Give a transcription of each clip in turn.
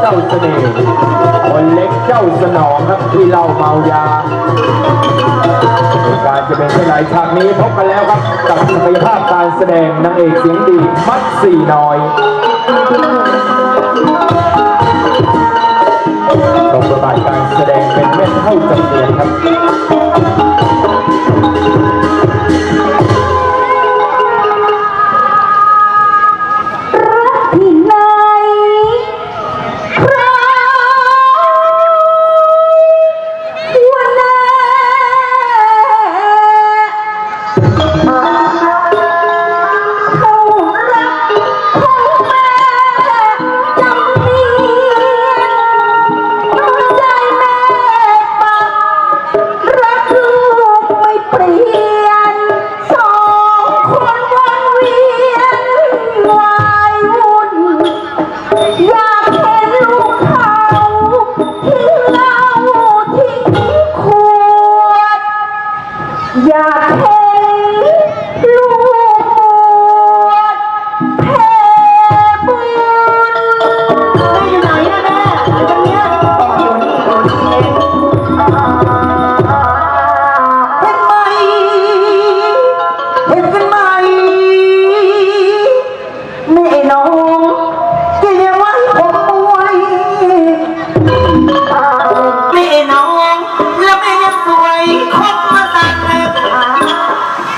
เจ้าเสน่ห์คนเล็กเจ้าสนองครับที่เล่าเมายา การจะเป็นเช่นไรฉากนี้พบกันแล้วครับกับศักยภาพการแสดงนางเอกเสียงดีมัดสี่น้อยชมบทบาทการแสดงเป็นเม็ดเท่าจำเนียนครับ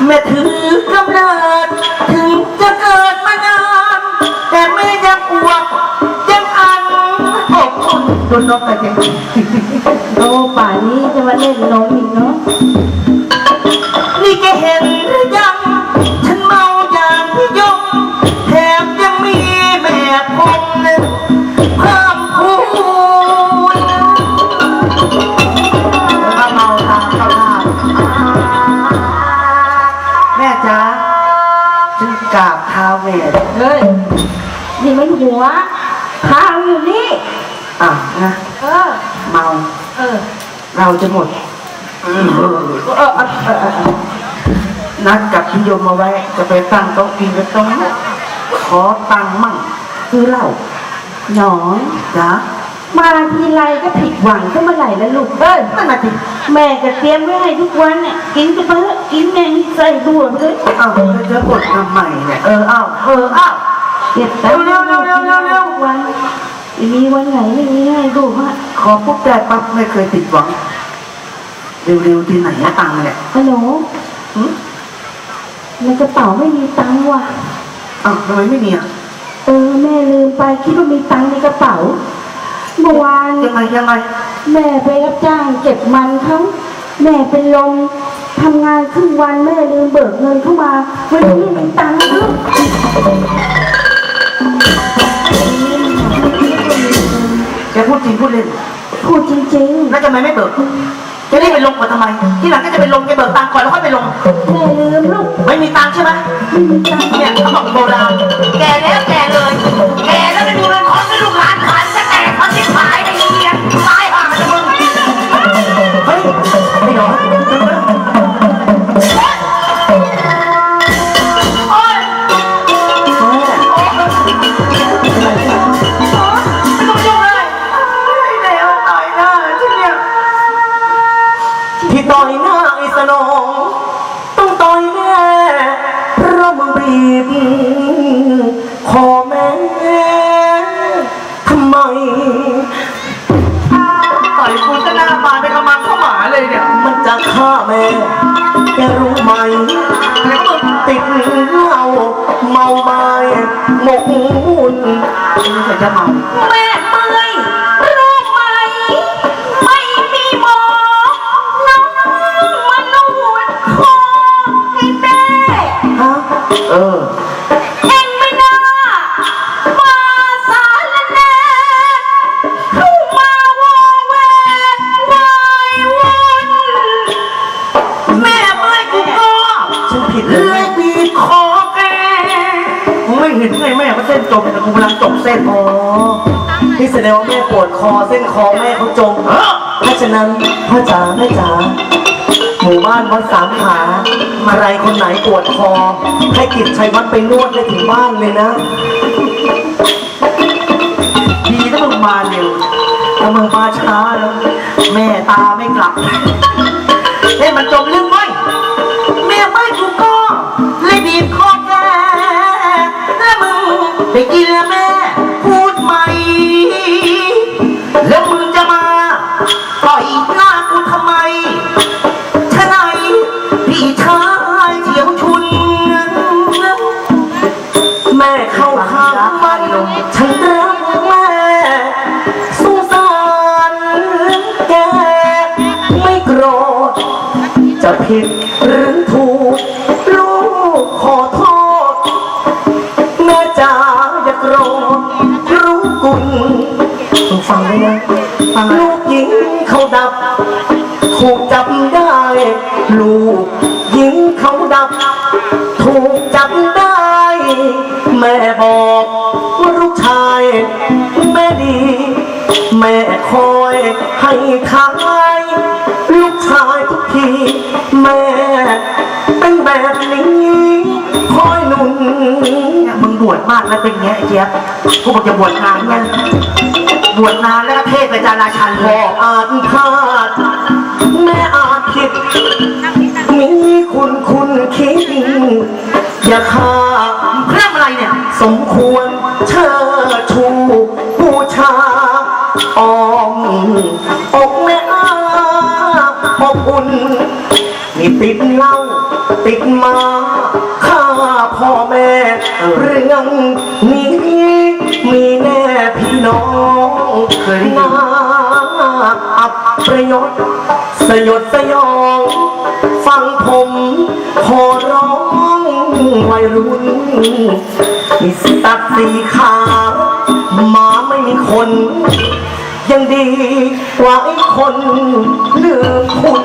แม่ถือกำเนิด ถึงจะเกิดมานาน แต่แม่ยังอวบยังอันอบอุ่นโดนนกไปเองโอ้ป่านนี้จะมาเล่นนมอีกเนาะ ราบเท้าแม่เฮ้ยนี่มันหัวทางอยู่นี่ อะนะเออ เมาเออ เราจะหมดเออเออเออเออเออนัดกับพี่ยมมาไว้ จะไปตั้งโต๊ะกินกันตรงนี้ขอตังค์มั่งซื้อเหล้าหนอนจ้ามาทีไรก็ผิดหวังก็เมื่อไหร่แล้วลูกเอ้ยนั่นน่ะสิแม่ก็เตรียมไว้ให้ทุกวันเนี่ยกินกันไปเถอะกินแม่งใส่บัวไปเลยอ้าว แล้วจะกดทำไมเนี่ยเอออ้าวเอออ้าวเก็บตังค์เร็วๆเร็วๆเร็วๆเร็วๆทุกวันไม่มีวันไหนไม่มีให้ดูฮะขอปุ๊บได้ปั๊บไม่เคยผิดหวังเร็วๆที่ไหนอะตังค์เนี่ยฮัลโหลหึในกระเป๋าไม่มีตังค์ว่ะ อ้าวทำไมไม่มีอะเออแม่ลืมไปคิดว่ามีตังค์ในกระเป๋า เมื่อวานยังไงยังไง แม่ไปรับจ้างเก็บมันเขาแม่เป็นลม ทำงานครึ่งวันแม่ลืมเบิกเงินเข้ามาวันนี้ไม่มีตังค์ลูกแกพูดจริงพูดเล่นพูดจริงแล้วทำไมไม่เบิกจะได้ไปลงก่อนทำไม ที่หลังก็จะไปลงแกเบิกตังค์ก่อนแล้วค่อยไปลง ๆแม่ลืมลูกไม่มีตังค์ใช่ไหมไม่มีตังค์เนี่ยเขาบอกโบราณแกแล้วแกเลย มึง ที่แสดงว่าแม่ปวดคอเส้นคอแม่เขาจมเออเพราะฉะนั้นพ่อจ๋าแม่จ๋าหมู่บ้านวัดสามขามาไรคนไหนปวดคอ ให้กิจชัยวัดไปนวดได้ถึงบ้านเลยนะ ดีนะมึงมาเร็วถ้ามึงมาช้าแล้ว แม่ตาไม่กลับเฮ้ยมันจบเรื่องไว้ย อยหน้ากูทำไมชะไหนพี่ชายเฉียวชุน แม่เข้าข้างมันฉันรักแม่สงสารแกไม่โกรธจะผิดหรือถูกลูกขอโทษ แม่จ๋าอย่าโกรธรู้กุลมึงฟังไว้นะ ได้ ลูกหญิงเขาดับ ถูกจับได้ แม่บอกว่าลูกชาย แม่ดี แม่คอยให้ทายลูกชายทุกที แม่เป็นแบบนี้คอยหนุนเนี่ยมึงบวชมากแล้วเป็นไงไอ้เจี๊ยบพวกมึงจะบวชนานไงบวชนานแล้วก็เทศไปจาราชันพพ่อออาจพลาด แม่อาจผิดมีคุณคุณคิด อย่าฆ่าเครื่องอะไรเนี่ย สมควรเชิดชูบูชาออมอกแม่อาอบอุ่นมีติดเหล้าติดมาฆ่าพ่อแม่ เรื่องนี้มีแน่พี่น้องเคยนา อับประยศสยดสยอง ฟังผมขอร้องวัยรุ่นมีสัตว์สีขาวหมาไม่มีคน ยังดีกว่าไอ้คนเลือกคุณ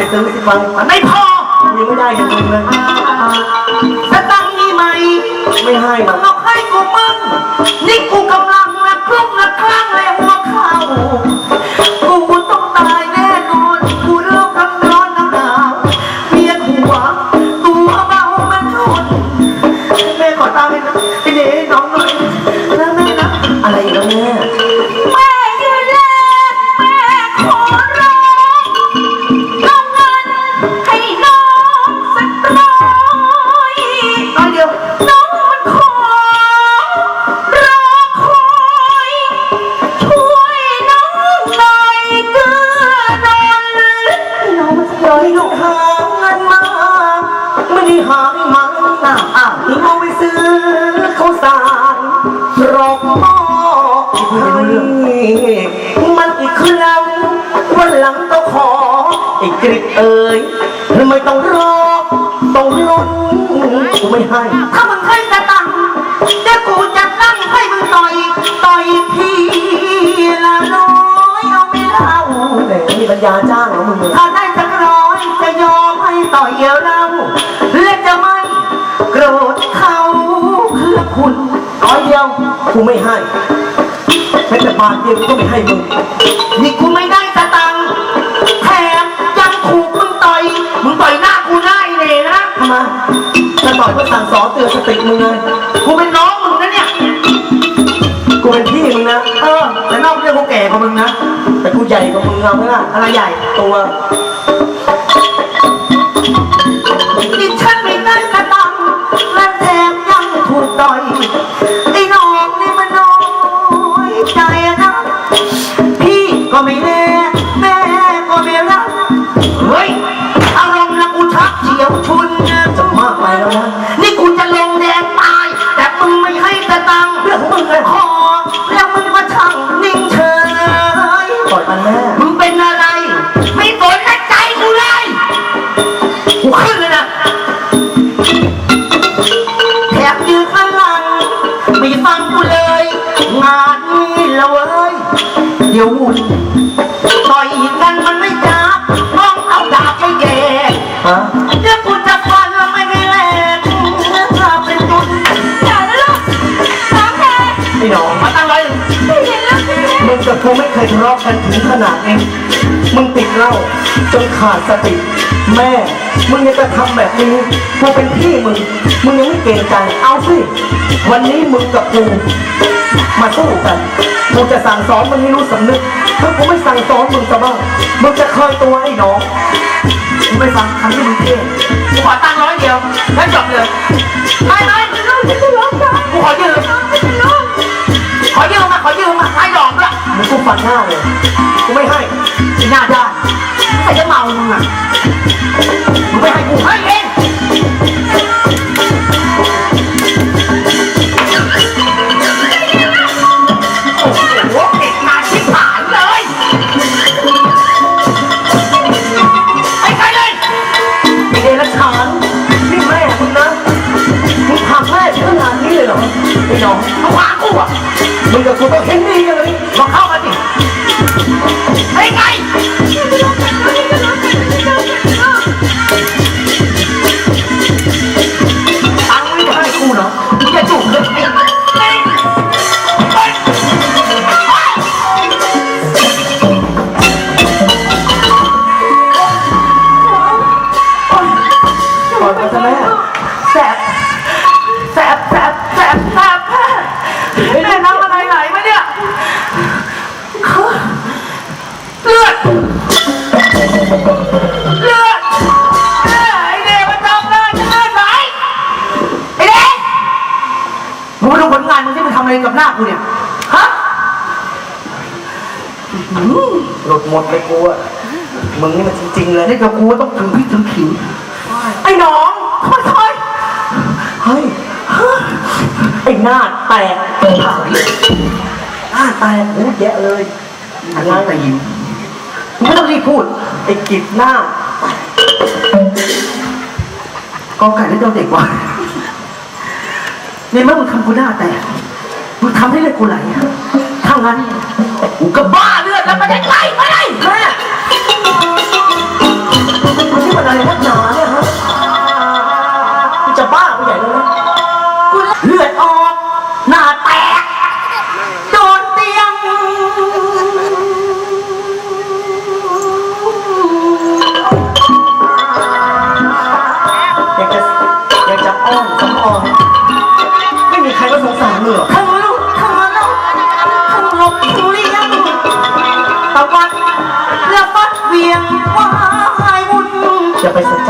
ไปซื้อสิฟังมันไม่พอยังไม่ได้ยังมึงเลยตะตังมีไหมไม่ให้หรมึอกงเอาให้กูมั่งนี่กูกำลังนะคลุ้มนะคลั่งเลยหัวเข่า หายมันนะอ้าวเอาไปซื้อข้าวสารรอกหม้อให้มันอีกครั้งวันหลังต้องขอไอ้กริดเอ๋ยไม่ต้องรอต้องลุ้นไม่ให้ กูไม่ให้แม้แต่บาทเดียวกูก็ไม่ให้มึง นี่กูไม่ได้สตังค์แถมยังถูกมึงต่อย มึงต่อยหน้ากูได้เลยนะ ทำไมจะต่อยก็สั่งสอนเตือนสติมึงเลยกูเป็นน้องมึงนะเนี่ย กูเป็นพี่มึงนะ เออแต่นอกเรื่องกูแก่กว่ามึงนะ แต่กูใหญ่กว่ามึงเอาไหมล่ะอะไรใหญ่ ตัวนี่ฉันไม่ได้กระตังและแถมยังถูกต่อย ไม่ฟังกูเลย งานนี้ละเว้ย เดี๋ยววุ่นต่อยกันมันไม่จับต้องเอาดาบไปแก่เดี๋ยวกูจะฟันแล้วไม่ได้แลกเมื่อเป็นตุนอย่านะลูกสามแพรพี่น้องมาตั้งไว้มึงกับกูไม่เคยทะเลาะกันถึงขนาดนี้ มึงติดเหล้าจนขาดสติ แม่ มึงยังจะทำแบบนี้กูเป็นพี่มึง มึงยังไม่เกรงใจ เอาสิ วันนี้มึงกับกูมาสู้กันกูจะสั่งสอนมึงให้รู้สำนึก ถ้ากูไม่สั่งสอนมึงจะบ้างมึงจะเคยตัวไอ้น้องกูไม่ฟังคำที่มึงเทศกูขอตังค์ร้อยเดียวแล้วจบเลยไม่ไม่กูขอยืมขอยืมมาขอยืมมาให้ดอกด้วย มึงกูฟันหน้าเลย กูไม่ให้อีหน้าด้านใครจะเมามึงอะมึงไม่ให้กูให้เอง หลุดหมดเลยกูอะมึงนี่มันจริงๆเลยนี่กับกูต้องถึงพี่ถึงขิวไอ้หน้องทำไมทำไมเฮ้ยไอ้หน้าแตกหน้าแตกพูดแยะเลยอันนั้นแต่ยินมึงไม่ต้องรีบพูดไอ้กิจหน้ากองไก่เล่นเด็กว่ะในเมื่อมึงทำกูหน้าแตกมึงทำให้เลือดกูไหลถ้างั้นกูก็บ้าเลือดแล้วไม่ได้ไหลไม่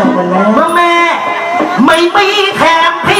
อย่าไปสนใจมันแล้วแม่ ไม่มีแถมพี่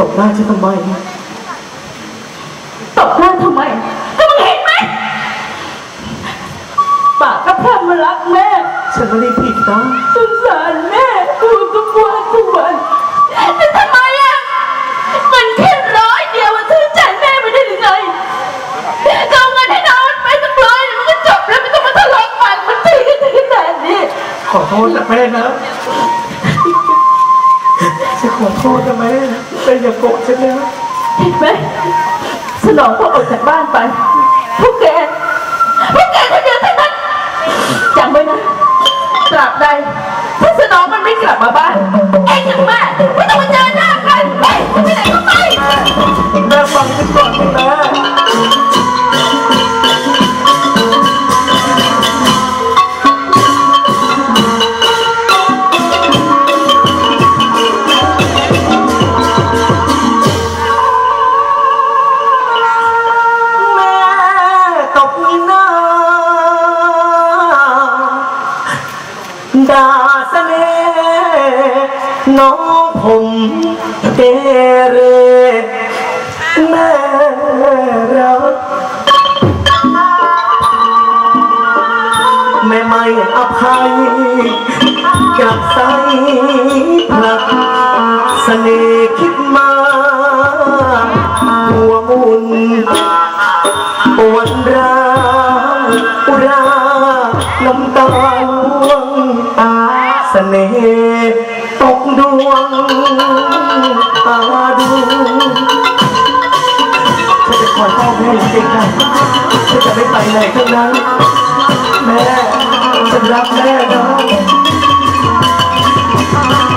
ตกหน้าฉันทำไม ตบหน้าทำไม ก็มึงเห็นไหมปากก็พร่ำมารักแม่ฉันไม่ได้ผิดนะสงสารแม่ดูทุกวันทุกวันแต่ทำไมอะเงินแค่ร้อยเดียวมันซื้อใจแม่ไม่ได้หรือไงก็เอาเงินให้น้องมันไปตั้งร้อยมันก็จบแล้วไม่ต้องมาทะเลาะกันมันตีกันถึงขขอโทษนะแม่นะฉันขอโทษนะแม่ แม่อย่าโกรธฉันนะเห็นไหมสนองก็ออกจากบ้านไป พวกแก พวกแกคนเดียวเท่านั้นจำไว้นะ ตราบใดถ้าสนองมันไม่กลับมาบ้าน เองกับแม่ไม่ต้องมาเจอหน้า พลักเสน่ห์คิดมาหัวมุนปวดร้าวอุราน้ำตาล่วงเสน่ห์ตกดวงตาดูฉันจะคอยเฝ้าแม่จริงๆนะฉันจะไม่ไปไหนทั้งนั้นแม่ฉันรักแม่นะ Thank you.